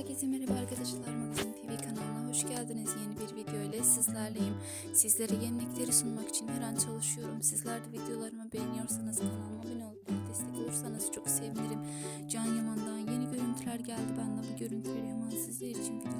Herkese merhaba arkadaşlar Magazin TV kanalına hoş geldiniz. Yeni bir video ile sizlerleyim. Sizlere yenilikleri sunmak için her an çalışıyorum. Sizler de videolarımı beğeniyorsanız kanalıma abone olup bana destek olursanız çok sevinirim. Can Yaman'dan yeni görüntüler geldi. Ben de bu görüntüleri hemen sizler için video